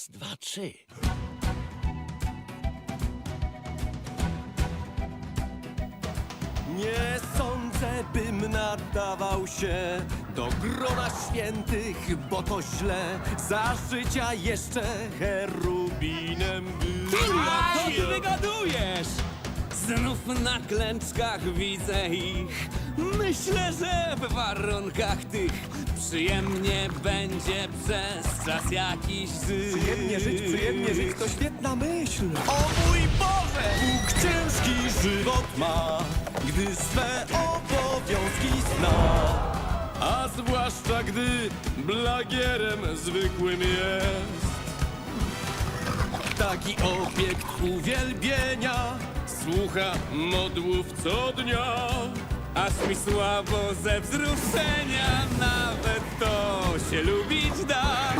Raz, dwa, trzy. Nie sądzę, bym nadawał się do grona świętych, bo to źle. Za życia jeszcze cherubinem był. Co ty wygadujesz? Znów na klęczkach widzę ich. Myślę, że w warunkach tych przyjemnie będzie przez czas jakiś zysk. Przyjemnie żyć, przyjemnie żyć, to świetna myśl. O mój Boże! Bóg ciężki żywot ma, gdy swe obowiązki zna. A zwłaszcza gdy blagierem zwykłym jest. Taki obiekt uwielbienia słucha modłów co dnia. Aż mi słabo ze wzruszenia, nawet to się lubić da.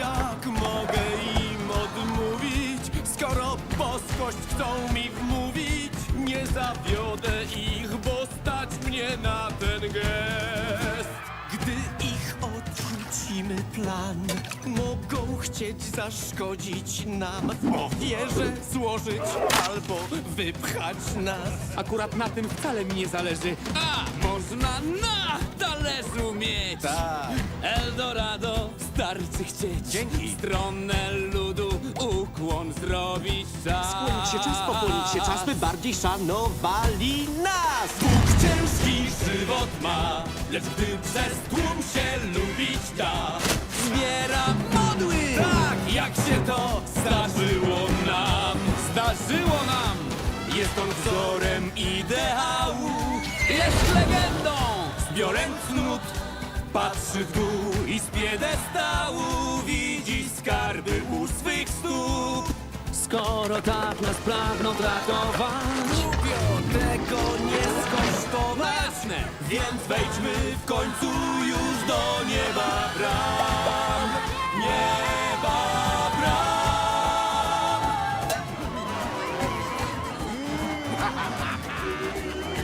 Jak mogę im odmówić, skoro boskość chcą mi wmówić? Nie zawiodę ich, bo stać mnie na plan, mogą chcieć zaszkodzić nam. Ofierze złożyć albo wypchać nas. Akurat na tym wcale mi nie zależy. A można na talerzu mieć! Tak. Eldorado starcy chcieć. Dzięki. Stronę ludu ukłon zrobić czas. Skłonić się czas, pokłonić się czas, by bardziej szanowali nas. Bóg ciężki żywot ma, lecz gdy przez tłum się On wzorem ideału, Jest legendą! zbiorem cnót, patrzy w dół i z piedestału widzi skarby u swych stóp. Skoro tak nas pragną traktować Głupio tego nie skosztować, więc wejdźmy w końcu już do nieba. Nie Ha ha ha ha!